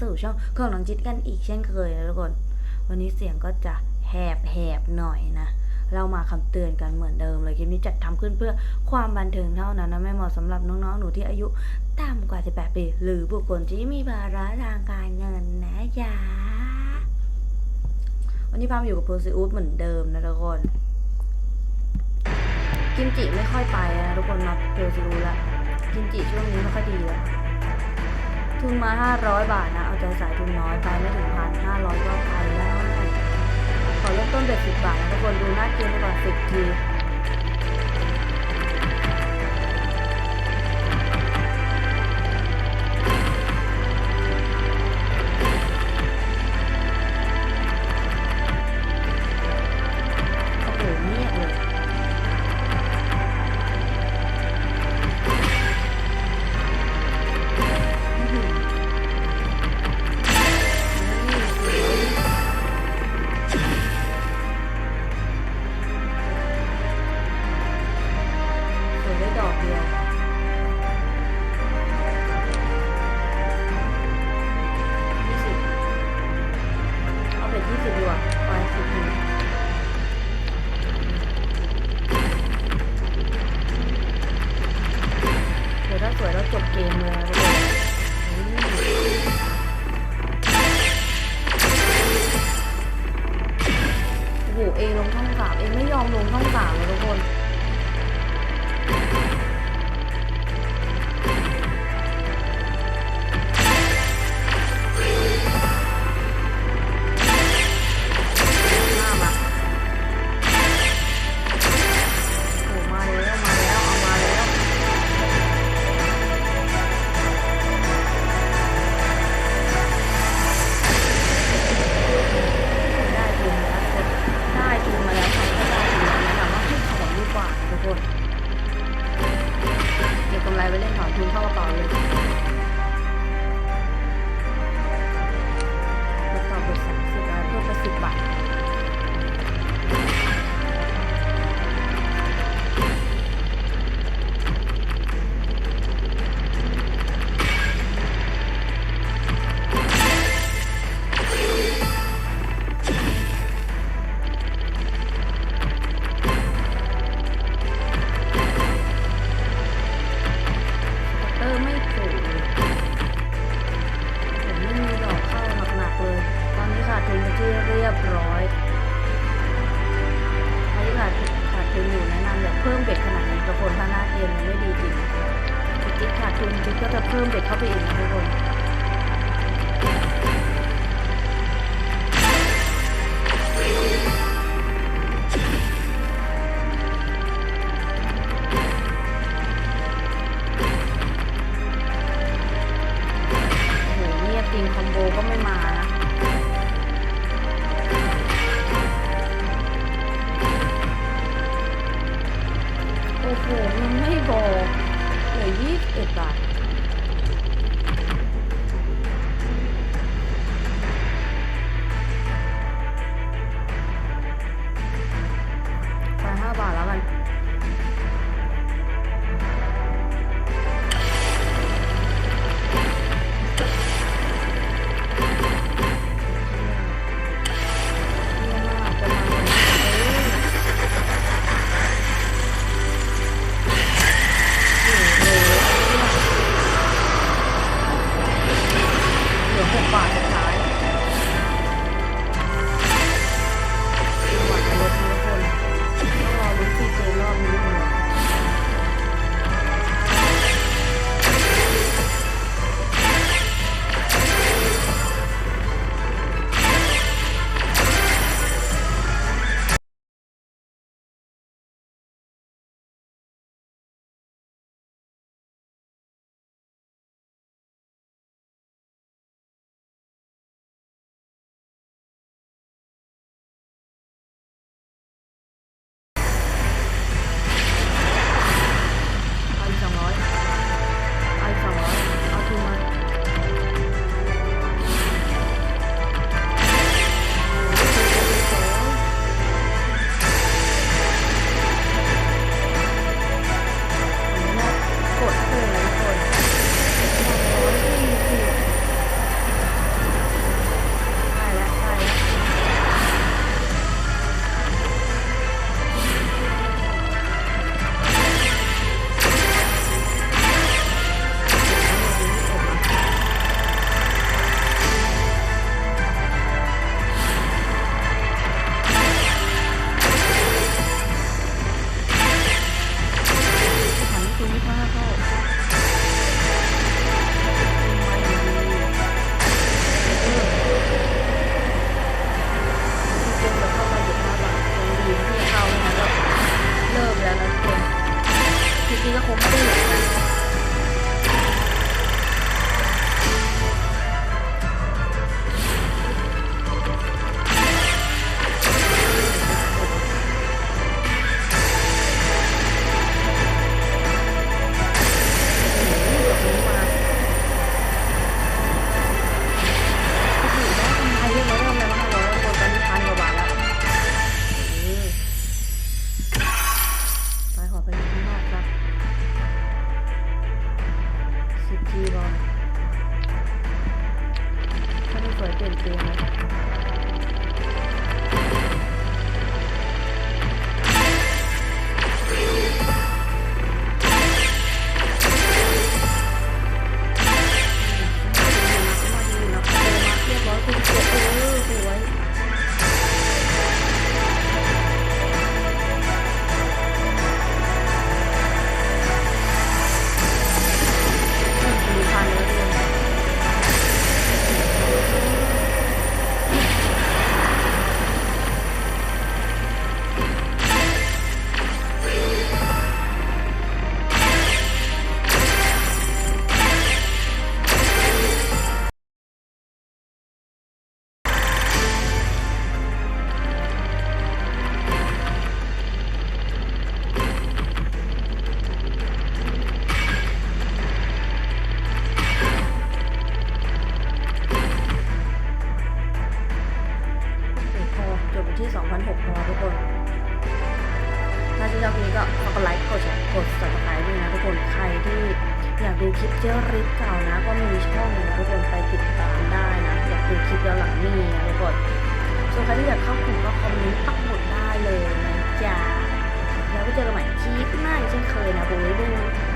สู่ช่องของน้องจิตกันอีกเช่นเคยนะทุกคน วันนี้เสียงก็จะแหบแหบหน่อยนะ เรามาคำเตือนกันเหมือนเดิมเลยคลิปนี้จัดทำขึ้นเพื่อความบันเทิงเท่านั้นนะไม่เหมาะสำหรับน้องๆหนูที่อายุต่ำกว่า 18 ปี หรือบุคคลที่มีภาระทางการเงินนะจ๊ะวันนี้พามอยู่กับโพอร์ซิอุสเหมือนเดิมนะทุกคน กิมจิไม่ค่อยไปนะทุกคนมาเพลซิอุสละกิมจิช่วงนี้ไม่ค่อยดีเลย ทุนมา 500 บาทนะ เอาใจสายทุนน้อยไปไม่ถึงพันห้าร้อยก็ไปแล้วขอเริ่มต้นเด็ดสิบบาทนะทุกคนดูหน้าเกมก่อนสิบที จะเพิ่มเด็กเข้าไปอีกนะทุกคน คลิปเจ้าริสเก่านะ ก็มีช่องทุกคนไปติดตามได้นะอยากดูคลิปย้อนหลังนี่นะทุกคนส่วนใครที่อยากเข้ากลุ่มก็คอมเมนต์ปักหมดได้เลยนะจ้าแล้วก็เจอกันใหม่คลิปหน้าเช่นเคยนะบ๊ายบาย